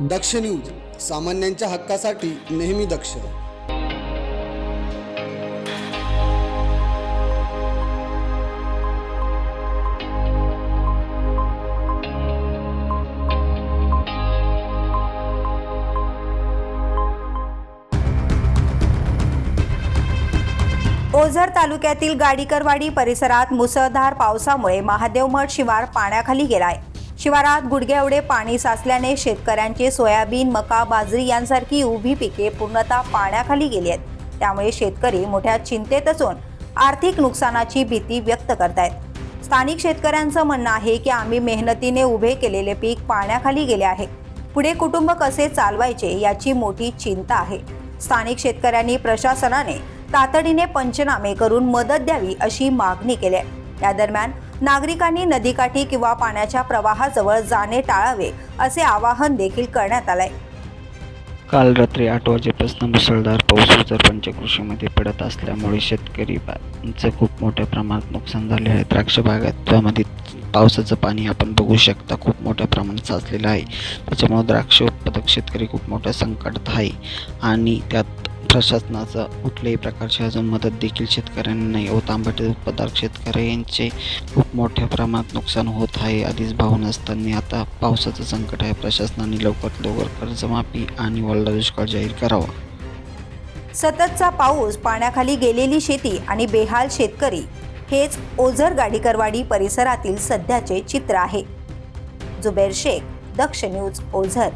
दक्ष news सामान्यांच्या हक्कासाठी नेहमी दक्ष. ओझर तालुक्यातील गाडीकरवाडी परिसरात मुसळधार पावसामुळे महादेवमठ शिवार पाण्याखाली गेलाय. शिवारात गुडघे एवढे पाणी साचल्याने शेतकऱ्यांचे सोयाबीन मका बाजरी यांसारखी उभी पिके पूर्णतः पाण्याखाली गेली आहेत. त्यामुळे शेतकरी मोठ्या चिंतेत असून आर्थिक नुकसानाची भीती व्यक्त करतायत. स्थानिक शेतकऱ्यांचं म्हणणं आहे की आम्ही मेहनतीने उभे केलेले पीक पाण्याखाली गेले आहे. पुढे कुटुंब कसे चालवायचे याची मोठी चिंता आहे. स्थानिक शेतकऱ्यांनी प्रशासनाने तातडीने पंचनामे करून मदत द्यावी अशी मागणी केली आहे. या दरम्यान नागरिकांनी नदीकाठी किंवा पाण्याच्या प्रवाहाजवळ जाणे टाळावे असे आवाहन देखील करण्यात आलंय. काल रात्री आठ वाजेपासून मुसळधार पाऊस उजर पंचकृषीमध्ये पडत असल्यामुळे शेतकरी बांधचं खूप मोठ्या प्रमाणात नुकसान झाले आहे. द्राक्ष बागात त्यामध्ये पावसाचं पाणी आपण बघू शकता खूप मोठ्या प्रमाणात साचलेलं आहे. त्याच्यामुळे द्राक्ष उत्पादक शेतकरी खूप मोठ्या संकटात आहे आणि त्यात प्रशासनाचा कुठल्याही प्रकारची अजून मदत देखील शेतकऱ्यांना नाही. होत आंबट उत्पादक शेतकऱ्यांचे खूप मोठ्या प्रमाणात नुकसान होत आहे. आधीच भाव नसताना आता पावसाचं संकट आहे. प्रशासनाने लवकरात लवकर कर्जमाफी आणि वल्ला दुष्काळ जाहीर करावा. सततचा पाऊस पाण्याखाली गेलेली शेती आणि बेहाल शेतकरी हेच ओझर गाडीकरवाडी परिसरातील सध्याचे चित्र आहे. जुबेर शेख दक्ष न्यूज ओझर.